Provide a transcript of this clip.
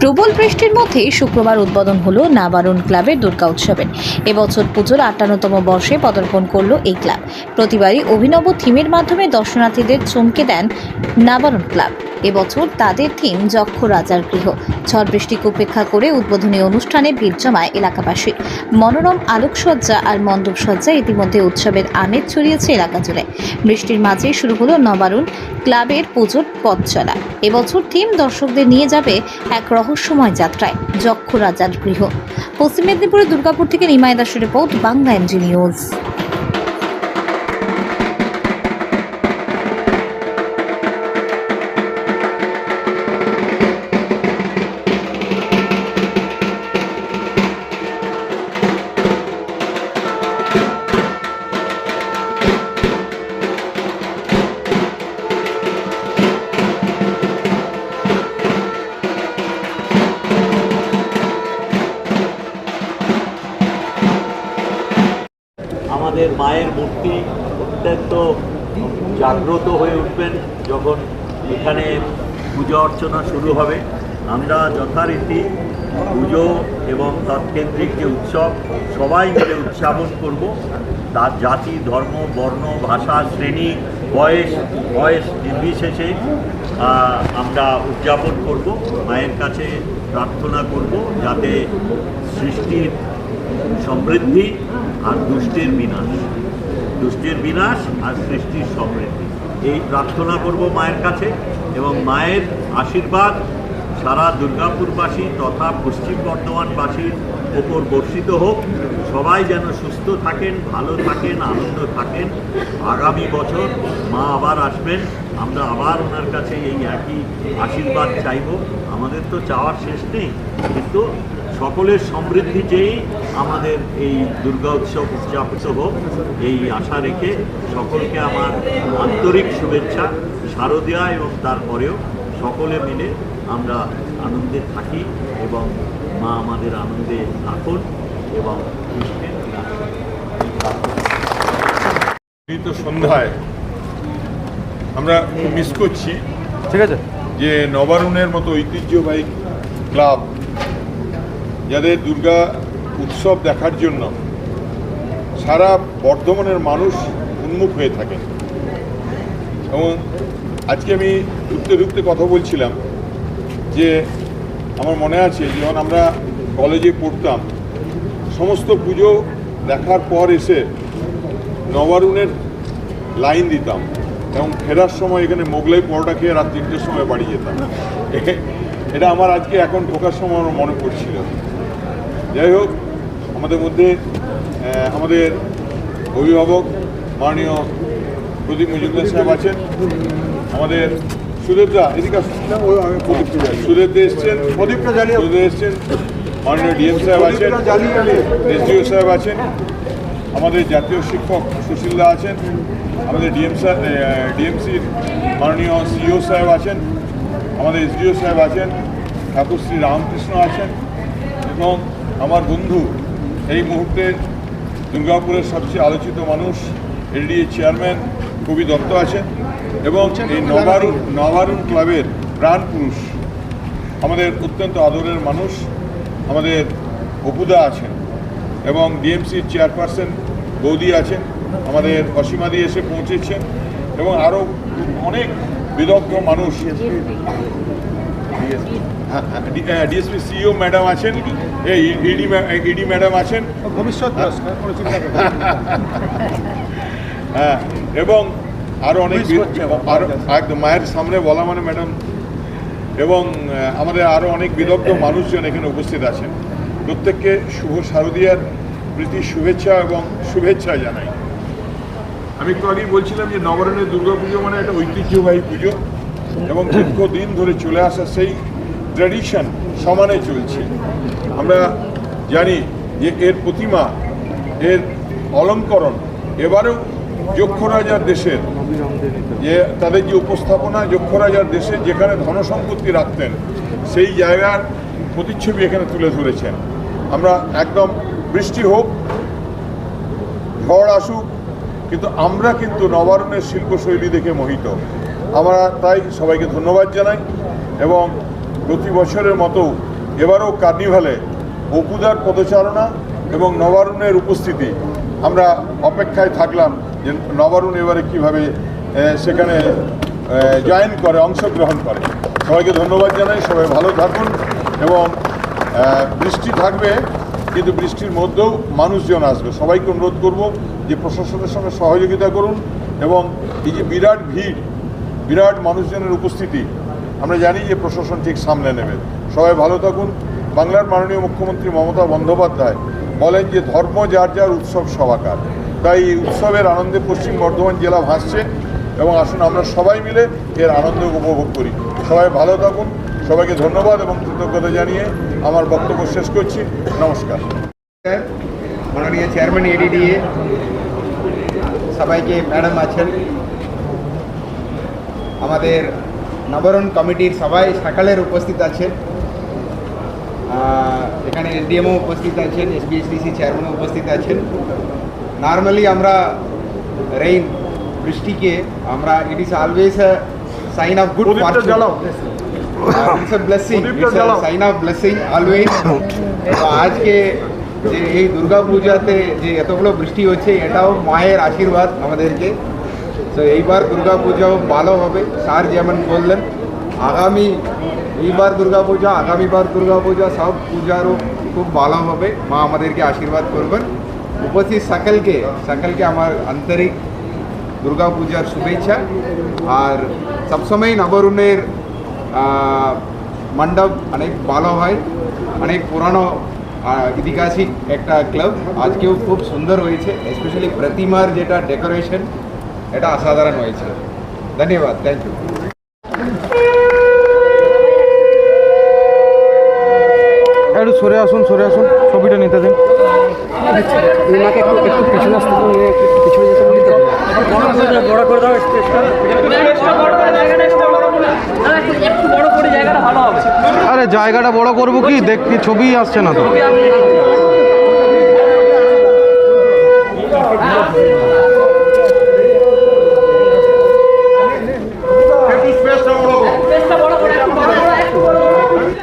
প্রবল বৃষ্টির মধ্যে শুক্রবার উদ্বোধন হল নাবারণ ক্লাবের দুর্গা উৎসবের। এবছর পুজোর আটান্নতম বর্ষে পদার্পণ করল এই ক্লাব। প্রতিবারই অভিনব থিমের মাধ্যমে দর্শনার্থীদের চমকে দেন নাবারুন ক্লাব। এবছর তাদের থিম যক্ষ রাজার গৃহ। ঝড় বৃষ্টিকে উপেক্ষা করে উদ্বোধনী অনুষ্ঠানে ভিড় জমায় এলাকাবাসী। মনোরম আলোকসজ্জা আর মণ্ডপসজ্জা ইতিমধ্যে উৎসবের আমেজ ছড়িয়েছে এলাকা জুড়ে। বৃষ্টির মাঝে শুরু হলো নবারুণ ক্লাবের পুজোর পথ চলা। এবছর থিম দর্শকদের নিয়ে যাবে এক রহস্যময় যাত্রায়, যক্ষ রাজার গৃহ। পশ্চিম মেদিনীপুরের দুর্গাপুর থেকে নিমায় দাসের রিপোর্ট, বাংলা এমজি নিউজ। আমাদের মায়ের মূর্তি অত্যন্ত জাগ্রত হয়ে উঠবেন যখন এখানে পূজা অর্চনা শুরু হবে। আমরা যথারীতি পুজো এবং তৎকেন্দ্রিক যে উৎসব, সবাই মিলে উদযাপন করব। তার জাতি, ধর্ম, বর্ণ, ভাষা, শ্রেণি, বয়স বয়স নির্বিশেষে আমরা উদযাপন করব। মায়ের কাছে প্রার্থনা করব যাতে সৃষ্টির সমৃদ্ধি আর দুষ্টের বিনাশ। দুষ্টের বিনাশ আর সৃষ্টির সমৃদ্ধি। এই প্রার্থনা করব মায়ের কাছে এবং মায়ের আশীর্বাদ সারা দুর্গাপুরবাসী তথা পশ্চিম বর্ধমানবাসীর ওপর বর্ষিত হোক। সবাই যেন সুস্থ থাকেন, ভালো থাকেন, আনন্দ থাকেন। আগামী বছর মা আবার আসবেন। আমরা আবার ওনার কাছে এই একই আশীর্বাদ চাইব। আমাদের তো চাওয়ার শেষ নেই, কিন্তু সকলের সমৃদ্ধি চেয়েই আমাদের এই দুর্গা উৎসব উদযাপিত হোক এই আশা রেখে সকলকে আমার আন্তরিক শুভেচ্ছা শারদীয়া এবং তারপরেও সকলে মিলে আমরা আনন্দে থাকি এবং মা আমাদের আনন্দে থাকুন এবং কৃষ্ণের সন্ধ্যায় আমরা মিস করছি ঠিক আছে। যে নবারুণের মতো ঐতিহ্যবাহী ক্লাব যাদের দুর্গা উৎসব দেখার জন্য সারা বর্ধমানের মানুষ উন্মুখ হয়ে থাকে এবং আজকে আমি ঢুকতে ঢুকতে কথা বলছিলাম যে আমার মনে আছে যখন আমরা কলেজে পড়তাম, সমস্ত পুজো দেখার পর এসে নবারুণের লাইন দিতাম এবং ফেরার সময় এখানে মোগলাই পরোটা খেয়ে রাত তিনটের সময় বাড়ি যেতাম। এটা আমার আজকে এখন ঢোকার সময় আমার মনে পড়ছিল। যাই হোক আমাদের মধ্যে আমাদের অভিভাবক মাননীয় প্রদীপ মজুমদার সাহেব আছেন। আমাদের সুদেবদা এদিকে। সুদেবদা এসছেন। প্রদীপটা জ্বালিয়ে সুদেব এসছেন। মাননীয় ডিএম সাহেব আছেন। এসডিও সাহেব আছেন। আমাদের জাতীয় শিক্ষক সুশীলদা আছেন। আমাদের ডিএম ডিএমসির মাননীয় সিও সাহেব আছেন। আমাদের এসডিও সাহেব আছেন। ঠাকুর শ্রী রামকৃষ্ণ আছেন। এবং আমার বন্ধু এই মুহূর্তে দুর্গাপুরের সবচেয়ে আলোচিত মানুষ এলডিএ চেয়ারম্যান কবি দত্ত আছেন এবং এই নবারুণ নবারুণ ক্লাবের প্রাণ পুরুষ আমাদের অত্যন্ত আদরের মানুষ আমাদের অপুদা আছেন এবং ডিএমসির চেয়ারপারসন বৌদি আছেন আমাদের অসীমাদি এসে পৌঁছেছেন এবং আরও অনেক বিদগ্ধ মানুষ ডিএসপি সিইও ম্যাডাম আছেন এই ইডি ইডি ম্যাডাম আছেন? ভবিষ্যৎ না। হ্যাঁ এবং আরও অনেক। আরও মায়ের সামনে বলা মানে ম্যাডাম এবং আমাদের আরও অনেক বিদগ্ধ মানুষজন এখানে উপস্থিত আছেন। প্রত্যেককে শুভ শারদীয়ার প্রীতি শুভেচ্ছা এবং শুভেচ্ছা জানাই। আমি একটু আগেই বলছিলাম যে নবরণের দুর্গাপুজো মানে একটা ঐতিহ্যবাহী পুজো। এবং দীর্ঘদিন ধরে চলে আসা সেই ট্র্যাডিশন সমানে চলছে। আমরা জানি যে এর প্রতিমা, এর অলঙ্করণ এবারেও যক্ষরাজার দেশের, যে তাদের যে উপস্থাপনা যক্ষরাজার দেশে যেখানে ধনসম্পত্তি রাখতেন, সেই জায়গার প্রতিচ্ছবি এখানে তুলে ধরেছেন। আমরা একদম বৃষ্টি হোক, ঝড় আসুক, কিন্তু আমরা কিন্তু নবারণের শিল্পশৈলী দেখে মোহিত। আমরা তাই সবাইকে ধন্যবাদ জানাই এবং প্রতি বছরের মতো এবারও কার্নিভালে অপুদার পদচারণা এবং নবারুণের উপস্থিতি। আমরা অপেক্ষায় থাকলাম যে নবারুণ এবারে কীভাবে সেখানে জয়েন করে, অংশগ্রহণ করে। সবাইকে ধন্যবাদ জানাই, সবাই ভালো থাকুন এবং বৃষ্টি থাকবে, কিন্তু বৃষ্টির মধ্যেও মানুষজন আসবে। সবাইকে অনুরোধ করব যে প্রশাসনের সঙ্গে সহযোগিতা করুন এবং এই যে বিরাট ভিড়, বিরাট মানুষজনের উপস্থিতি আমরা জানি যে প্রশাসন ঠিক সামলে নেবে। সবাই ভালো থাকুন। বাংলার মাননীয় মুখ্যমন্ত্রী মমতা বন্দ্যোপাধ্যায় বলেন যে ধর্ম যার যার উৎসব সবাকার। তাই এই উৎসবের আনন্দে পশ্চিম বর্ধমান জেলা ভাসছে এবং আসুন আমরা সবাই মিলে এর আনন্দ উপভোগ করি। সবাই ভালো থাকুন। সবাইকে ধন্যবাদ এবং কৃতজ্ঞতা জানিয়ে আমার বক্তব্য শেষ করছি। নমস্কার। মাননীয় চেয়ারম্যান, এডিডিএ, সবাইকে, ম্যাডাম আছেন। আমাদের নবরণ কমিটির সবাই সকালের উপস্থিত আছেন। এখানে এসডিএমও উপস্থিত আছেন এসবিএসডিসি চেয়ারম্যানও উপস্থিত আছেন। নর্মালি আমরা রেইন বৃষ্টিকে আমরা it is always sign of good it's a blessing it's a sign of blessing always তো আজকে যে এই দুর্গা পূজাতে যে এতগুলো বৃষ্টি হচ্ছে এটাও মায়ের আশীর্বাদ আমাদেরকে। তো এইবার দুর্গা পূজাও ভালো হবে স্যার যেমন বললেন আগামী এইবার দুর্গা পূজা আগামীবার দুর্গা পূজা সব পূজারও খুব ভালো হবে মা আমাদেরকে আশীর্বাদ করবেন। উপস্থিত সকলকে সকলকে আমার আন্তরিক দুর্গা পূজার শুভেচ্ছা। আর সবসময় নবরুণের মণ্ডপ অনেক ভালো হয় অনেক পুরানো আহ, ঐতিহাসিক একটা ক্লাব। আজকেও খুব সুন্দর হয়েছে স্পেশালি প্রতিমার যেটা ডেকোরেশন এটা অসাধারণ হয়েছে। ধন্যবাদ থ্যাংক ইউ একটু সরে আসুন সরে আসুন ছবিটা নিতে দিন। ওনাকে একটু একটু পিছনে আসতে পিছনে যেতে বলি তো আরে জায়গাটা বড় করব কি? দেখি ছবি আসছে না তো।